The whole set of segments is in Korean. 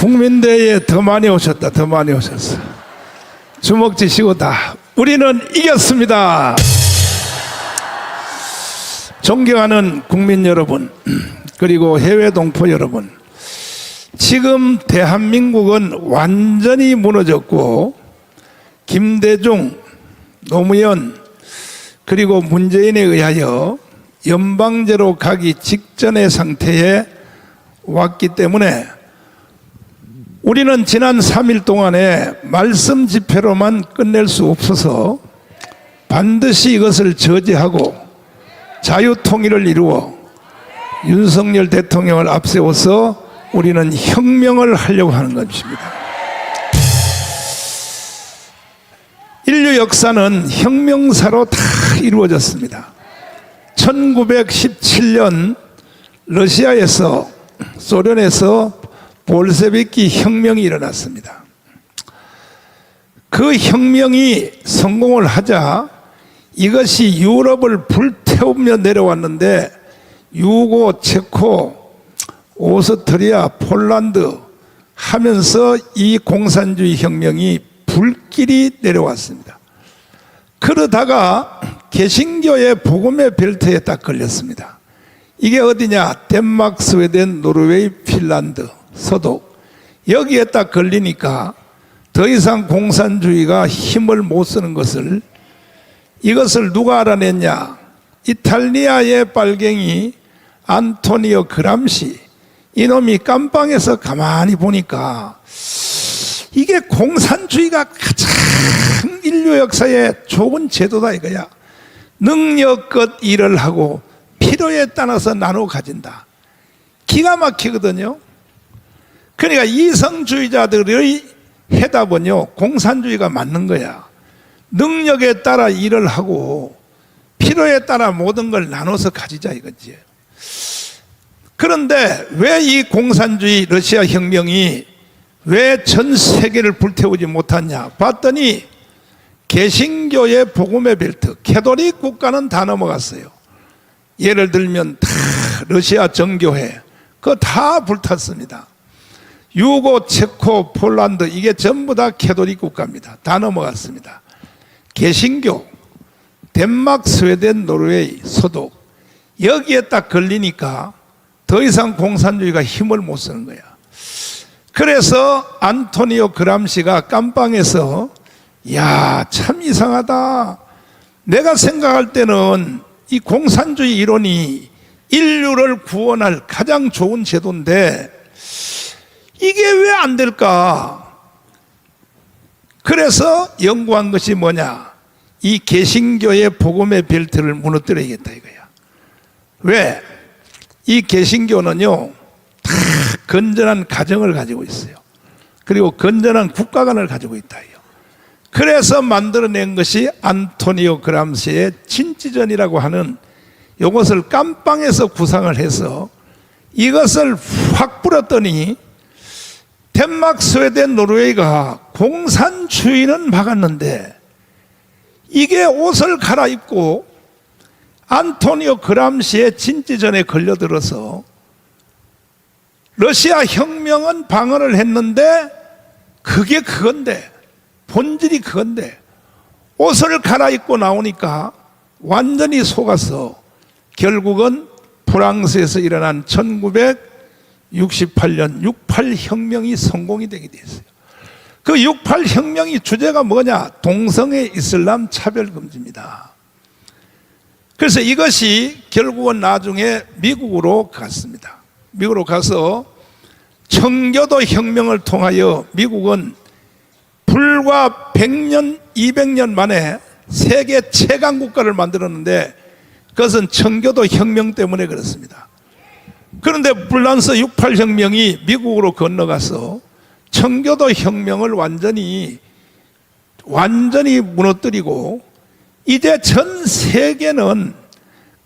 국민대회에 더 많이 오셨다. 더 많이 오셨어. 주먹 쥐시고 다. 우리는 이겼습니다. 존경하는 국민 여러분, 그리고 해외 동포 여러분. 지금 대한민국은 완전히 무너졌고, 김대중, 노무현, 그리고 문재인에 의하여 연방제로 가기 직전의 상태에 왔기 때문에 우리는 지난 3일 동안에 말씀 집회로만 끝낼 수 없어서 반드시 이것을 저지하고 자유통일을 이루어 윤석열 대통령을 앞세워서 우리는 혁명을 하려고 하는 것입니다. 인류 역사는 혁명사로 다 이루어졌습니다. 1917년 러시아에서 소련에서 볼세비키 혁명이 일어났습니다. 그 혁명이 성공을 하자 이것이 유럽을 불태우며 내려왔는데 유고, 체코, 오스트리아, 폴란드 하면서 이 공산주의 혁명이 불길이 내려왔습니다. 그러다가 개신교의 복음의 벨트에 딱 걸렸습니다. 이게 어디냐? 덴마크, 스웨덴, 노르웨이, 핀란드, 서독. 여기에 딱 걸리니까 더 이상 공산주의가 힘을 못 쓰는 것을 이것을 누가 알아냈냐? 이탈리아의 빨갱이 안토니오 그람시 이놈이 깜빵에서 가만히 보니까 이게 공산주의가 가장 인류 역사에 좋은 제도다 이거야. 능력껏 일을 하고 필요에 따라서 나눠 가진다. 기가 막히거든요. 그러니까 이성주의자들의 해답은요, 공산주의가 맞는 거야. 능력에 따라 일을 하고 필요에 따라 모든 걸 나눠서 가지자 이거지. 그런데 왜 이 공산주의 러시아 혁명이 왜 전 세계를 불태우지 못했냐 봤더니 개신교의 복음의 벨트, 캐도릭 국가는 다 넘어갔어요. 예를 들면 다 러시아 정교회, 그거 다 불탔습니다. 유고, 체코, 폴란드 이게 전부 다 캐도릭 국가입니다. 다 넘어갔습니다. 개신교, 덴마크, 스웨덴, 노르웨이, 서독 여기에 딱 걸리니까 더 이상 공산주의가 힘을 못 쓰는 거야. 그래서 안토니오 그람시가 깜빵에서 야, 참 이상하다. 내가 생각할 때는 이 공산주의 이론이 인류를 구원할 가장 좋은 제도인데 이게 왜 안 될까? 그래서 연구한 것이 뭐냐? 이 개신교의 복음의 벨트를 무너뜨려야겠다 이거야. 왜? 이 개신교는요, 다 건전한 가정을 가지고 있어요. 그리고 건전한 국가관을 가지고 있다. 그래서 만들어낸 것이 안토니오 그람시의 진지전이라고 하는 이것을 깜빵에서 구상을 해서 이것을 확 불었더니 덴마크, 스웨덴, 노르웨이가 공산주의는 막았는데 이게 옷을 갈아입고 안토니오 그람시의 진지전에 걸려들어서 러시아 혁명은 방어를 했는데 그게 그건데 본질이 그건데 옷을 갈아입고 나오니까 완전히 속아서 결국은 프랑스에서 일어난 1968년 68 혁명이 성공이 되게 됐어요. 그 68 혁명이 주제가 뭐냐? 동성애 이슬람 차별 금지입니다. 그래서 이것이 결국은 나중에 미국으로 갔습니다. 미국으로 가서 청교도 혁명을 통하여 미국은 불과 100년, 200년 만에 세계 최강 국가를 만들었는데 그것은 청교도 혁명 때문에 그렇습니다. 그런데 불란서 68 혁명이 미국으로 건너가서 청교도 혁명을 완전히 완전히 무너뜨리고 이제 전 세계는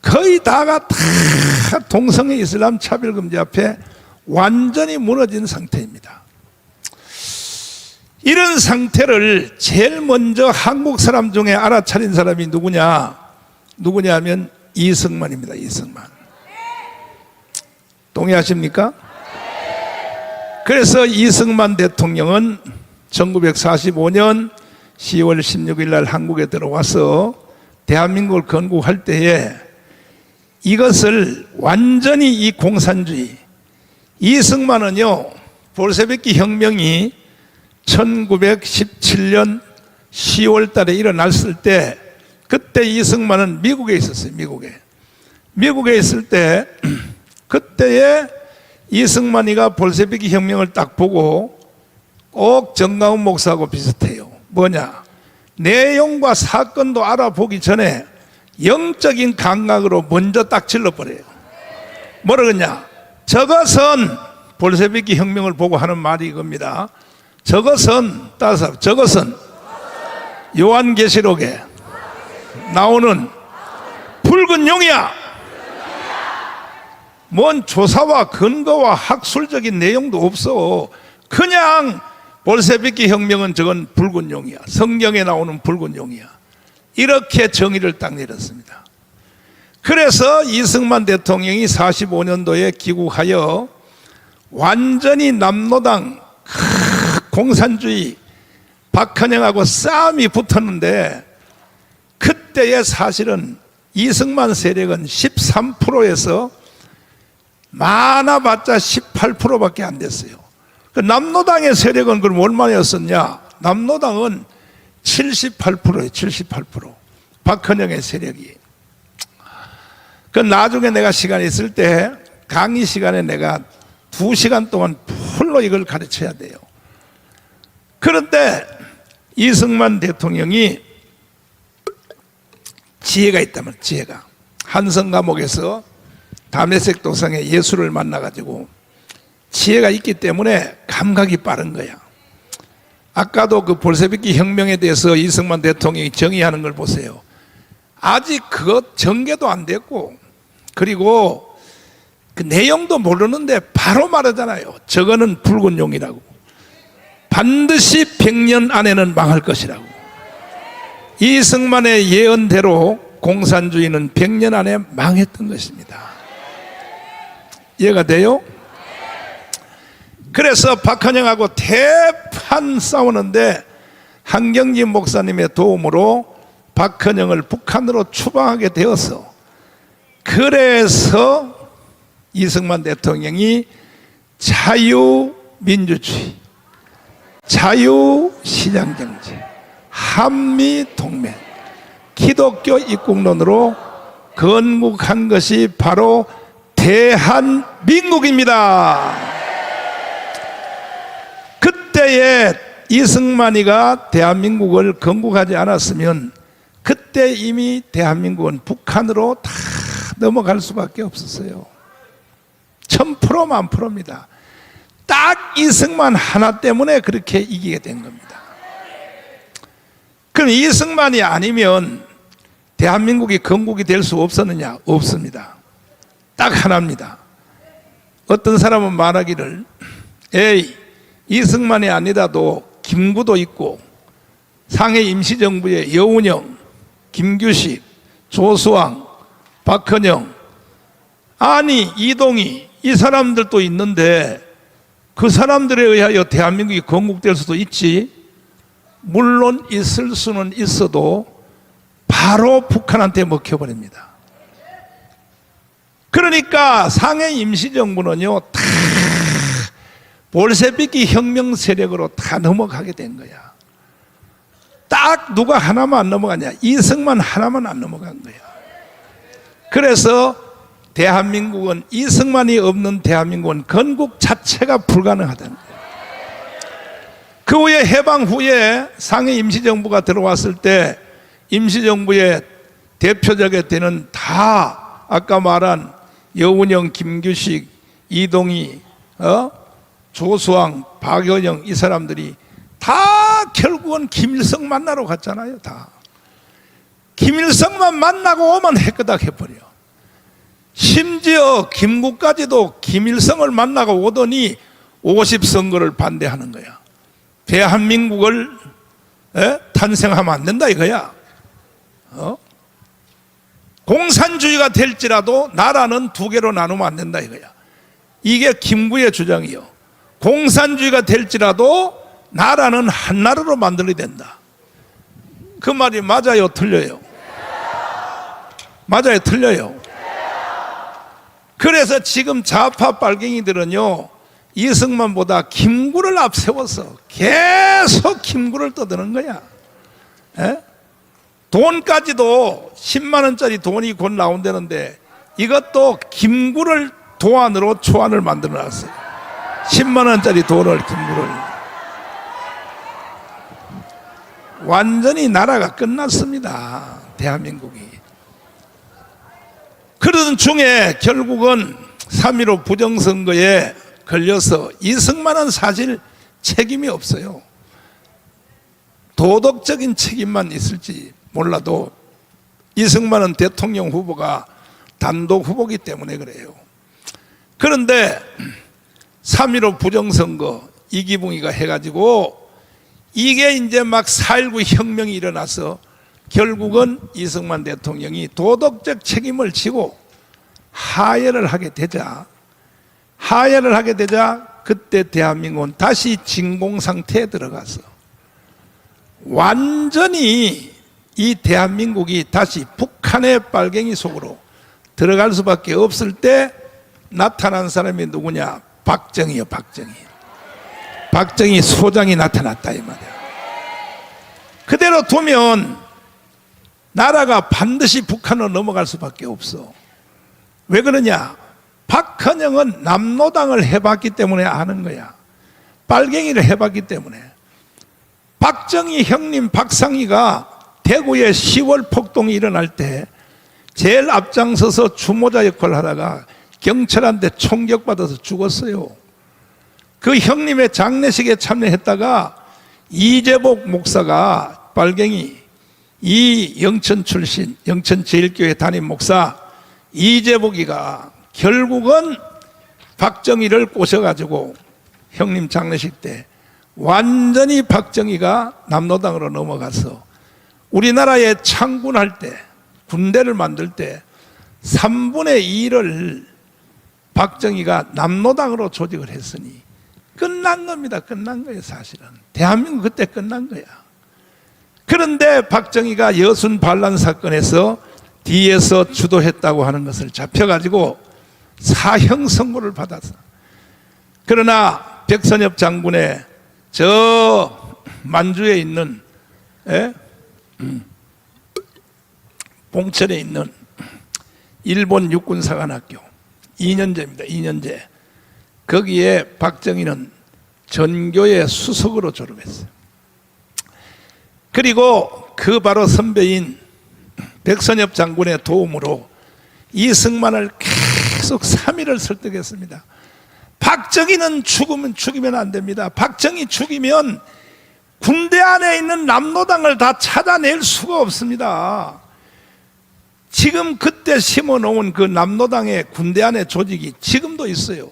거의 다가 다 동성애 이슬람 차별금지 앞에 완전히 무너진 상태입니다. 이런 상태를 제일 먼저 한국 사람 중에 알아차린 사람이 누구냐? 누구냐 하면 이승만입니다. 이승만. 동의하십니까? 그래서 이승만 대통령은 1945년 10월 16일 날 한국에 들어와서 대한민국을 건국할 때에 이것을 완전히 이 공산주의 이승만은요 볼세비키 혁명이 1917년 10월 달에 일어났을 때 그때 이승만은 미국에 있었어요 미국에 미국에 있을 때 그때에 이승만이가 볼세비키 혁명을 딱 보고 꼭 정가운 목사하고 비슷해요. 뭐냐? 내용과 사건도 알아보기 전에 영적인 감각으로 먼저 딱 질러버려요. 뭐라 그러냐? 저것은 볼세비키 혁명을 보고 하는 말이 이겁니다. 저것은 따라서 저것은 요한계시록에 나오는 붉은 용이야. 뭔 조사와 근거와 학술적인 내용도 없어. 그냥 볼세비키 혁명은 저건 붉은 용이야. 성경에 나오는 붉은 용이야. 이렇게 정의를 딱 내렸습니다. 그래서 이승만 대통령이 45년도에 귀국하여 완전히 남노당 크, 공산주의 박헌영하고 싸움이 붙었는데 그때의 사실은 이승만 세력은 13%에서 많아봤자 18%밖에 안 됐어요. 그 남노당의 세력은 그럼 얼마였었냐? 남노당은 78%예요, 78%. 박헌영의 세력이. 그 나중에 내가 시간이 있을 때 강의 시간에 내가 두 시간 동안 풀로 이걸 가르쳐야 돼요. 그런데 이승만 대통령이 지혜가 있다면 지혜가 한성 감옥에서 담에색 도상에 예수를 만나가지고 지혜가 있기 때문에 감각이 빠른 거야. 아까도 그 볼세비키 혁명에 대해서 이승만 대통령이 정의하는 걸 보세요. 아직 그것 전개도 안 됐고, 그리고 그 내용도 모르는데 바로 말하잖아요. 저거는 붉은 용이라고. 반드시 100년 안에는 망할 것이라고. 이승만의 예언대로 공산주의는 100년 안에 망했던 것입니다. 이해가 돼요? 그래서 박헌영하고 대판 싸우는데 한경진 목사님의 도움으로 박헌영을 북한으로 추방하게 되었어. 그래서 이승만 대통령이 자유민주주의, 자유시장경제, 한미동맹, 기독교 입국론으로 건국한 것이 바로 대한민국입니다. 그때에 이승만이가 대한민국을 건국하지 않았으면 그때 이미 대한민국은 북한으로 다 넘어갈 수밖에 없었어요. 천 프로 만 프로입니다. 딱 이승만 하나 때문에 그렇게 이기게 된 겁니다. 그럼 이승만이 아니면 대한민국이 건국이 될 수 없었느냐? 없습니다. 딱 하나입니다. 어떤 사람은 말하기를 에이 이승만이 아니라도 김구도 있고 상해 임시정부의 여운형, 김규식, 조수왕, 박헌영 아니 이동희 이 사람들도 있는데 그 사람들에 의하여 대한민국이 건국될 수도 있지 물론 있을 수는 있어도 바로 북한한테 먹혀버립니다. 그러니까 상해 임시정부는요, 다 볼세비키 혁명 세력으로 다 넘어가게 된 거야. 딱 누가 하나만 안 넘어가냐? 이승만 하나만 안 넘어간 거야. 그래서 대한민국은 이승만이 없는 대한민국은 건국 자체가 불가능하다는 거야. 그 후에 해방 후에 상해 임시정부가 들어왔을 때 임시정부의 대표적이 되는 다 아까 말한 여운형, 김규식, 이동희, 어? 조수왕, 박연영 이 사람들이 다 결국은 김일성 만나러 갔잖아요. 다 김일성만 만나고 오면 해끄닥 해버려. 심지어 김구까지도 김일성을 만나고 오더니 50선거를 반대하는 거야. 대한민국을 에? 탄생하면 안 된다 이거야. 어? 공산주의가 될지라도 나라는 두 개로 나누면 안 된다 이거야. 이게 김구의 주장이요. 공산주의가 될지라도 나라는 한 나라로 만들어야 된다. 그 말이 맞아요, 틀려요? 맞아요, 틀려요? 그래서 지금 좌파 빨갱이들은요, 이승만보다 김구를 앞세워서 계속 김구를 떠드는 거야. 에? 돈까지도 10만 원짜리 돈이 곧 나온다는데 이것도 김구를 도안으로 초안을 만들어 놨어요. 10만 원짜리 돈을 김구를 완전히 나라가 끝났습니다. 대한민국이. 그러던 중에 결국은 3.15 부정선거에 걸려서 이승만은 사실 책임이 없어요. 도덕적인 책임만 있을지 몰라도 이승만은 대통령 후보가 단독 후보기 때문에 그래요. 그런데 3.15 부정선거 이기붕이가 해가지고 이게 이제 막 4.19 혁명이 일어나서 결국은 이승만 대통령이 도덕적 책임을 지고 하야를 하게 되자 하야를 하게 되자 그때 대한민국은 다시 진공 상태에 들어가서 완전히 이 대한민국이 다시 북한의 빨갱이 속으로 들어갈 수밖에 없을 때 나타난 사람이 누구냐? 박정희요, 박정희. 박정희 소장이 나타났다 이 말이야. 그대로 두면 나라가 반드시 북한으로 넘어갈 수밖에 없어. 왜 그러냐? 박헌영은 남노당을 해봤기 때문에 아는 거야. 빨갱이를 해봤기 때문에. 박정희 형님 박상희가 대구에 10월 폭동이 일어날 때 제일 앞장서서 주모자 역할을 하다가 경찰한테 총격받아서 죽었어요. 그 형님의 장례식에 참여했다가 이재복 목사가 빨갱이 이 영천 출신 영천 제일교회 담임 목사 이재복이가 결국은 박정희를 꼬셔가지고 형님 장례식 때 완전히 박정희가 남노당으로 넘어가서 우리나라에 창군할 때 군대를 만들 때 3분의 2를 박정희가 남노당으로 조직을 했으니 끝난 겁니다. 끝난 거예요, 사실은. 대한민국 그때 끝난 거야. 그런데 박정희가 여순 반란 사건에서 뒤에서 주도했다고 하는 것을 잡혀가지고 사형 선고를 받았어. 그러나 백선엽 장군의 저 만주에 있는 예? 음, 봉천에 있는 일본 육군사관학교 2년제입니다. 2년제. 거기에 박정희는 전교의 수석으로 졸업했어요. 그리고 그 바로 선배인 백선엽 장군의 도움으로 이승만을 계속 3일을 설득했습니다. 박정희는 죽으면 죽이면 안 됩니다. 박정희 죽이면 군대 안에 있는 남노당을 다 찾아낼 수가 없습니다. 지금 그때 심어놓은 그 남노당의 군대 안에 조직이 지금도 있어요.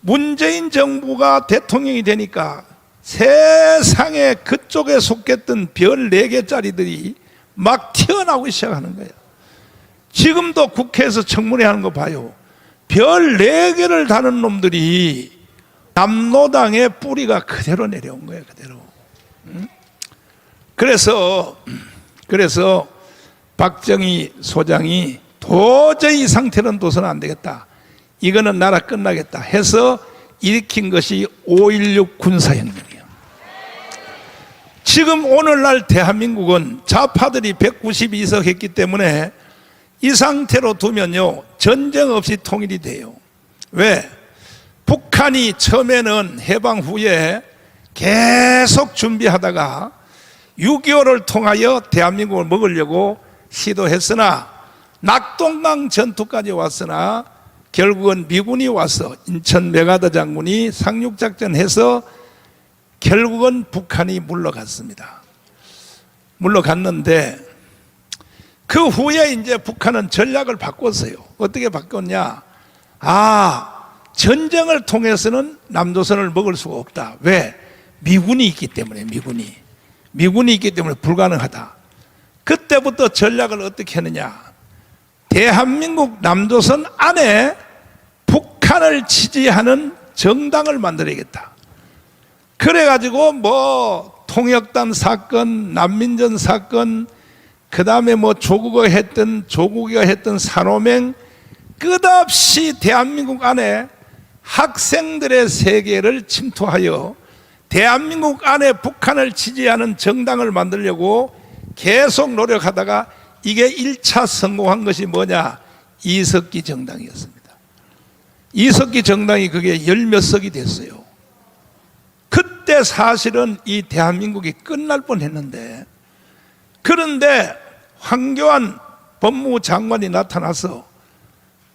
문재인 정부가 대통령이 되니까 세상에 그쪽에 속했던 별 4개짜리들이 막 튀어나오기 시작하는 거예요. 지금도 국회에서 청문회 하는 거 봐요. 별 4개를 다는 놈들이 남노당의 뿌리가 그대로 내려온 거예요, 그대로. 응? 그래서, 그래서 박정희 소장이 도저히 이 상태는 둬서는 안 되겠다. 이거는 나라 끝나겠다 해서 일으킨 것이 5.16 군사혁명이에요. 지금 오늘날 대한민국은 좌파들이 192석 했기 때문에 이 상태로 두면요, 전쟁 없이 통일이 돼요. 왜? 북한이 처음에는 해방 후에 계속 준비하다가 6.25를 통하여 대한민국을 먹으려고 시도했으나 낙동강 전투까지 왔으나 결국은 미군이 와서 인천 메가더 장군이 상륙작전 해서 결국은 북한이 물러갔습니다. 물러갔는데 그 후에 이제 북한은 전략을 바꿨어요. 어떻게 바꿨냐? 아, 전쟁을 통해서는 남조선을 먹을 수가 없다. 왜? 미군이 있기 때문에, 미군이. 미군이 있기 때문에 불가능하다. 그때부터 전략을 어떻게 하느냐? 대한민국 남조선 안에 북한을 지지하는 정당을 만들어야겠다. 그래가지고 뭐 통역단 사건, 난민전 사건, 그 다음에 뭐 조국가 했던 조국이가 했던 산호맹 끝없이 대한민국 안에 학생들의 세계를 침투하여 대한민국 안에 북한을 지지하는 정당을 만들려고 계속 노력하다가 이게 1차 성공한 것이 뭐냐? 이석기 정당이었습니다. 이석기 정당이 그게 열 몇 석이 됐어요. 그때 사실은 이 대한민국이 끝날 뻔 했는데 그런데 황교안 법무부 장관이 나타나서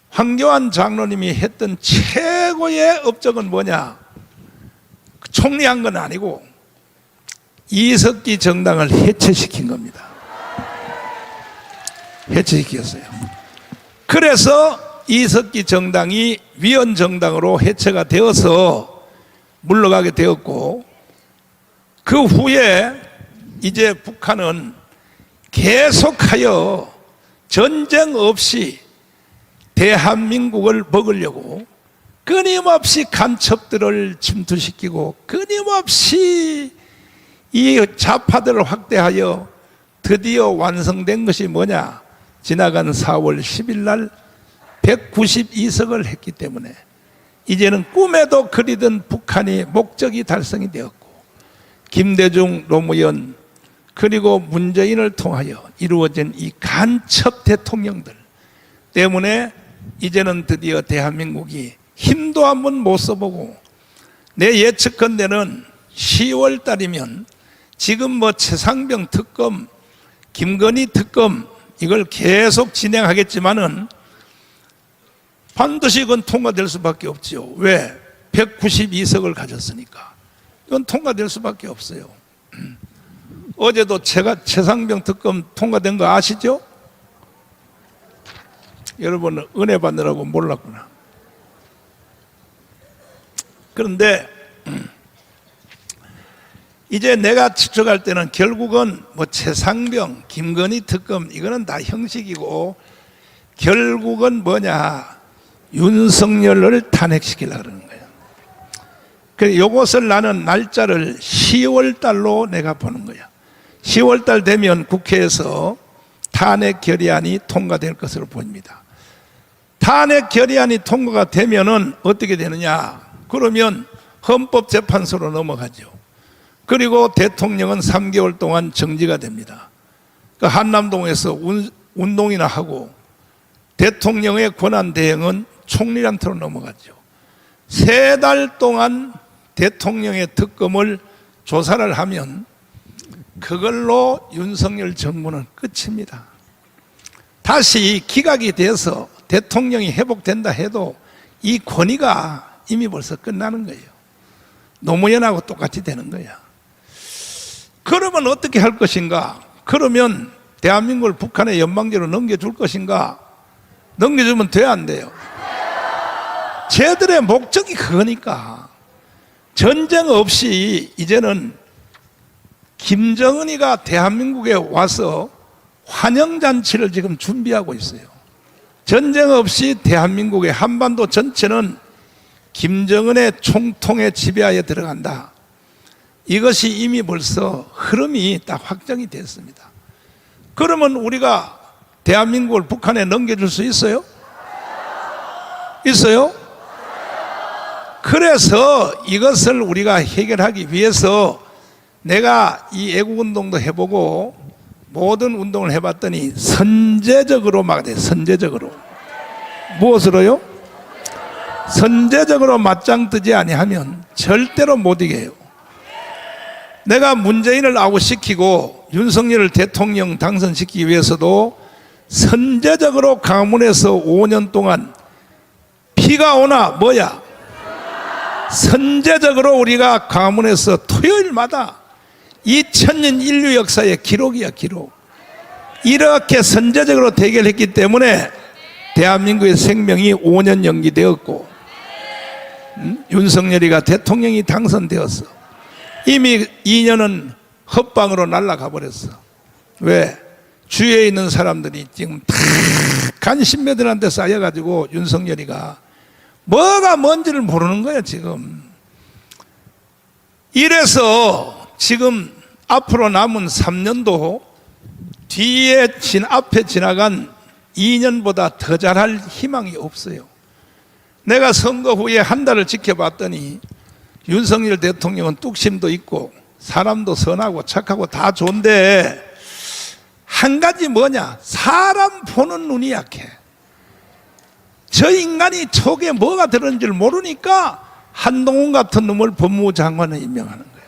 황교안 장로님이 했던 최고의 업적은 뭐냐? 총리한 건 아니고 이석기 정당을 해체시킨 겁니다. 해체시켰어요. 그래서 이석기 정당이 위원 정당으로 해체가 되어서 물러가게 되었고 그 후에 이제 북한은 계속하여 전쟁 없이 대한민국을 먹으려고 끊임없이 간첩들을 침투시키고 끊임없이 이 좌파들을 확대하여 드디어 완성된 것이 뭐냐? 지나간 4월 10일 날 192석을 했기 때문에 이제는 꿈에도 그리던 북한이 목적이 달성이 되었고 김대중 노무현 그리고 문재인을 통하여 이루어진 이 간첩 대통령들 때문에 이제는 드디어 대한민국이 힘도 한번 못 써보고 내 예측컨대는 10월 달이면 지금 뭐 최상병 특검, 김건희 특검 이걸 계속 진행하겠지만은 반드시 이건 통과될 수밖에 없지요. 왜? 192석을 가졌으니까. 이건 통과될 수밖에 없어요. 어제도 제가 최상병 특검 통과된 거 아시죠? 여러분은 은혜 받느라고 몰랐구나. 그런데 이제 내가 추측할 때는 결국은 뭐 최상병, 김건희 특검 이거는 다 형식이고 결국은 뭐냐 윤석열을 탄핵시키려 그러는 거예요. 그래서 이것을 나는 날짜를 10월 달로 내가 보는 거야. 10월 달 되면 국회에서 탄핵 결의안이 통과될 것으로 보입니다. 탄핵 결의안이 통과가 되면은 어떻게 되느냐? 그러면 헌법재판소로 넘어가죠. 그리고 대통령은 3개월 동안 정지가 됩니다. 그 한남동에서 운, 운동이나 하고 대통령의 권한 대행은 총리한테로 넘어가죠. 세 달 동안 대통령의 특검을 조사를 하면 그걸로 윤석열 정부는 끝입니다. 다시 기각이 돼서 대통령이 회복된다 해도 이 권위가 이미 벌써 끝나는 거예요. 노무현하고 똑같이 되는 거야. 그러면 어떻게 할 것인가? 그러면 대한민국을 북한의 연방제로 넘겨줄 것인가? 넘겨주면 돼, 안 돼요? 쟤들의 목적이 그거니까. 전쟁 없이 이제는 김정은이가 대한민국에 와서 환영잔치를 지금 준비하고 있어요. 전쟁 없이 대한민국의 한반도 전체는 김정은의 총통의 지배하에 들어간다. 이것이 이미 벌써 흐름이 딱 확정이 됐습니다. 그러면 우리가 대한민국을 북한에 넘겨줄 수 있어요? 있어요? 그래서 이것을 우리가 해결하기 위해서 내가 이 애국운동도 해보고 모든 운동을 해봤더니 선제적으로 막 돼, 선제적으로. 무엇으로요? 선제적으로 맞짱 뜨지 아니하면 절대로 못 이겨요. 내가 문재인을 아웃시키고 윤석열을 대통령 당선시키기 위해서도 선제적으로 강문에서 5년 동안 비가 오나 뭐야? 선제적으로 우리가 강문에서 토요일마다 2000년 인류 역사의 기록이야 기록. 이렇게 선제적으로 대결했기 때문에 대한민국의 생명이 5년 연기되었고 음? 윤석열이가 대통령이 당선되었어. 이미 2년은 헛방으로 날아가 버렸어. 왜? 주위에 있는 사람들이 지금 다 간신배들한테 쌓여가지고 윤석열이가 뭐가 뭔지를 모르는 거야, 지금. 이래서 지금 앞으로 남은 3년도 뒤에 진 앞에 지나간 2년보다 더 잘할 희망이 없어요. 내가 선거 후에 한 달을 지켜봤더니 윤석열 대통령은 뚝심도 있고 사람도 선하고 착하고 다 좋은데 한 가지 뭐냐? 사람 보는 눈이 약해. 저 인간이 속에 뭐가 들었는지를 모르니까 한동훈 같은 놈을 법무부 장관에 임명하는 거야.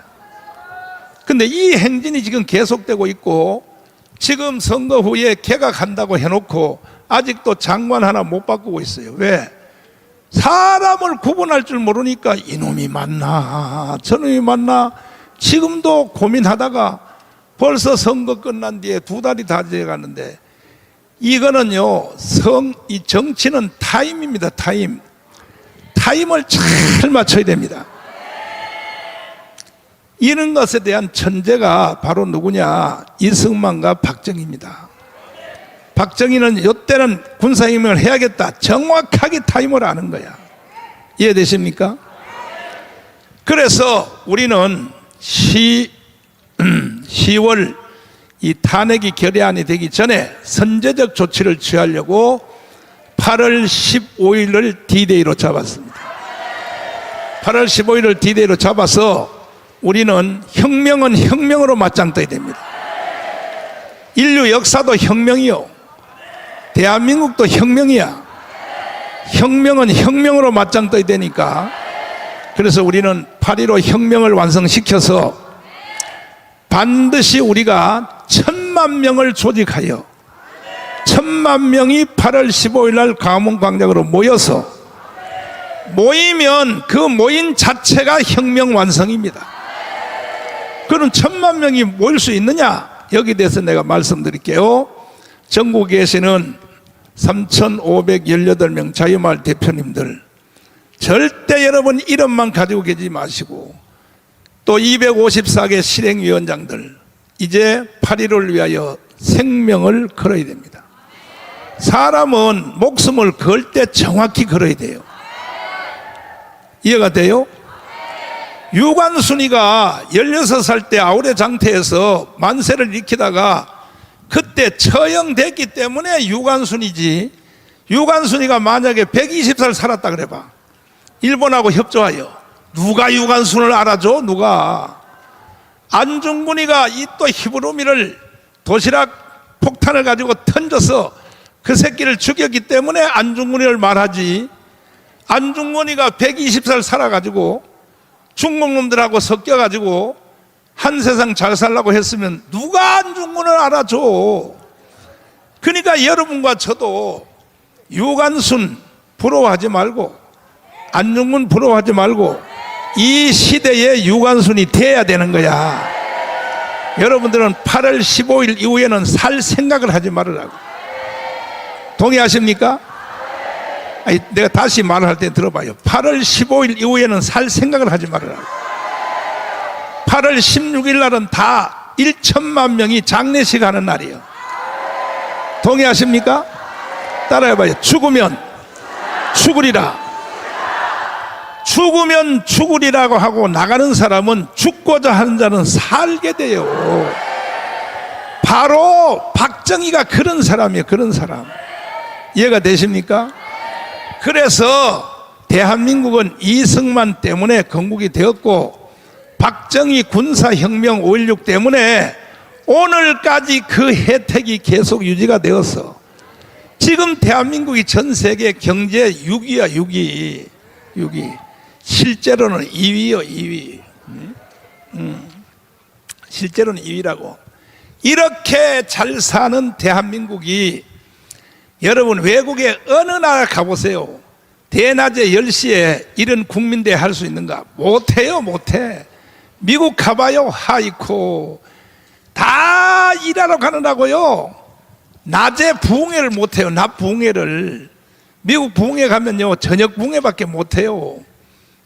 근데 이 행진이 지금 계속되고 있고 지금 선거 후에 개각한다고 해놓고 아직도 장관 하나 못 바꾸고 있어요. 왜? 사람을 구분할 줄 모르니까 이놈이 맞나? 저놈이 맞나? 지금도 고민하다가 벌써 선거 끝난 뒤에 두 달이 다 돼가는데 이거는요 성 이 정치는 타임입니다 타임. 타임을 잘 맞춰야 됩니다. 이런 것에 대한 천재가 바로 누구냐? 이승만과 박정희입니다 박정희는 이때는 군사임을 해야겠다 정확하게 타임을 아는 거야 이해되십니까? 그래서 우리는 시, 10월 이 탄핵이 결의안이 되기 전에 선제적 조치를 취하려고 8월 15일을 D-Day로 잡았습니다. 8월 15일을 D-Day로 잡아서 우리는 혁명은 혁명으로 맞짱 떠야 됩니다. 인류 역사도 혁명이요. 대한민국도 혁명이야. 혁명은 혁명으로 맞짱 떠야 되니까 그래서 우리는 8.15 혁명을 완성시켜서 반드시 우리가 천만 명을 조직하여 천만 명이 8월 15일 날 광화문 광장으로 모여서 모이면 그 모인 자체가 혁명 완성입니다. 그럼 천만 명이 모일 수 있느냐? 여기 대해서 내가 말씀드릴게요. 전국에 계시는 3,518명 자유마을 대표님들 절대 여러분 이름만 가지고 계지 마시고 또 254개 실행위원장들 이제 8.15를 위하여 생명을 걸어야 됩니다. 사람은 목숨을 걸 때 정확히 걸어야 돼요. 이해가 돼요? 유관순이가 16살 때 아우레 장태에서 만세를 일으키다가 그때 처형됐기 때문에 유관순이지. 유관순이가 만약에 120살 살았다 그래봐. 일본하고 협조하여. 누가 유관순을 알아줘? 누가? 안중근이가 이 또 히브로미를 도시락 폭탄을 가지고 던져서 그 새끼를 죽였기 때문에 안중근이를 말하지. 안중근이가 120살 살아가지고 중국 놈들하고 섞여가지고 한 세상 잘 살라고 했으면 누가 안중근을 알아줘 그러니까 여러분과 저도 유관순 부러워하지 말고 안중근 부러워하지 말고 이 시대의 유관순이 돼야 되는 거야. 여러분들은 8월 15일 이후에는 살 생각을 하지 말으라고. 동의하십니까? 아니, 내가 다시 말을 할때 들어봐요. 8월 15일 이후에는 살 생각을 하지 말으라고. 8월 16일 날은 다 1천만 명이 장례식 하는 날이에요. 동의하십니까? 따라해봐요. 죽으면 죽으리라. 죽으면 죽으리라고 하고 나가는 사람은 죽고자 하는 자는 살게 돼요. 바로 박정희가 그런 사람이에요. 그런 사람. 이해가 되십니까? 그래서 대한민국은 이승만 때문에 건국이 되었고 박정희 군사혁명 5.16 때문에 오늘까지 그 혜택이 계속 유지가 되어서 지금 대한민국이 전 세계 경제 6위야 6위. 6위. 실제로는 2위요 2위. 음, 실제로는 2위라고. 이렇게 잘 사는 대한민국이 여러분 외국에 어느 나라 가보세요. 대낮에 10시에 이런 국민대회 할수 있는가? 못해요 못해 미국 가봐요. 하이코. 다 일하러 가느라고요. 낮에 부흥회를 못해요. 낮 부흥회를. 미국 부흥회 가면요 저녁 부흥회밖에 못해요.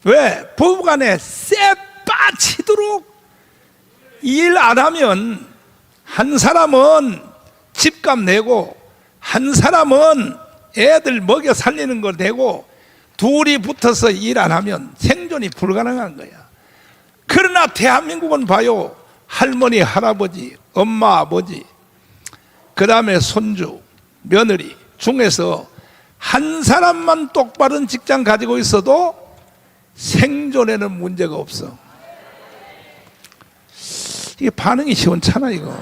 왜? 부부간에 쎄 빠치도록 일 안 하면 한 사람은 집값 내고 한 사람은 애들 먹여 살리는 거 내고 둘이 붙어서 일 안 하면 생존이 불가능한 거야. 그러나 대한민국은 봐요. 할머니, 할아버지, 엄마, 아버지, 그 다음에 손주, 며느리 중에서 한 사람만 똑바른 직장 가지고 있어도 생존에는 문제가 없어. 이게 반응이 시원찮아, 이거.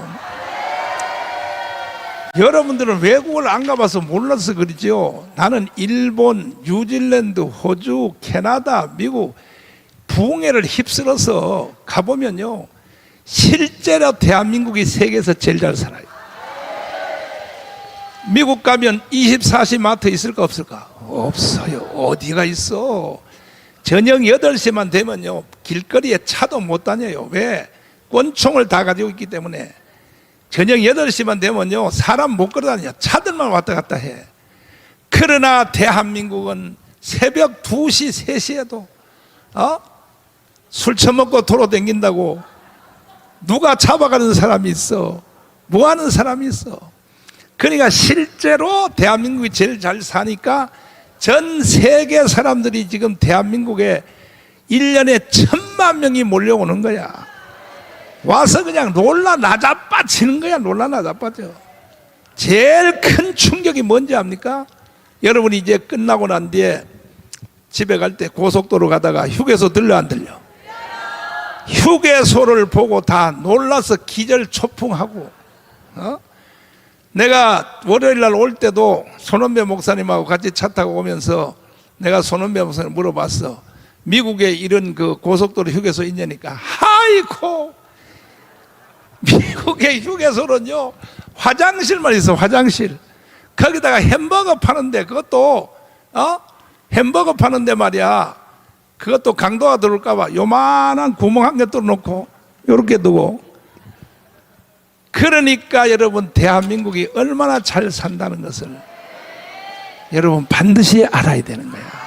여러분들은 외국을 안 가봐서 몰라서 그러죠. 나는 일본, 뉴질랜드, 호주, 캐나다, 미국 부흥회를 휩쓸어서 가보면요. 실제로 대한민국이 세계에서 제일 잘 살아요. 미국 가면 24시 마트 있을까 없을까? 없어요. 어디가 있어? 저녁 8시만 되면요. 길거리에 차도 못 다녀요. 왜? 권총을 다 가지고 있기 때문에. 저녁 8시만 되면요. 사람 못 걸어 다녀. 차들만 왔다 갔다 해. 그러나 대한민국은 새벽 2시, 3시에도 어? 술 처먹고 도로 댕긴다고 누가 잡아가는 사람이 있어. 뭐 하는 사람이 있어. 그러니까 실제로 대한민국이 제일 잘 사니까 전 세계 사람들이 지금 대한민국에 1년에 천만 명이 몰려오는 거야. 와서 그냥 놀라 나자빠지는 거야. 놀라 나자빠져. 제일 큰 충격이 뭔지 압니까? 여러분이 이제 끝나고 난 뒤에 집에 갈 때 고속도로 가다가 휴게소 들려 안 들려? 휴게소를 보고 다 놀라서 기절 초풍하고 어? 내가 월요일 날 올 때도 손원배 목사님하고 같이 차 타고 오면서 내가 손원배 목사님 물어봤어. 미국에 이런 그 고속도로 휴게소 있냐니까 하이코 미국의 휴게소는요 화장실만 있어 화장실 거기다가 햄버거 파는데 그것도 어 햄버거 파는데 말이야 그것도 강도가 들어올까봐 요만한 구멍 한 개 뚫어놓고 요렇게 두고 그러니까 여러분 대한민국이 얼마나 잘 산다는 것을 여러분 반드시 알아야 되는 거야.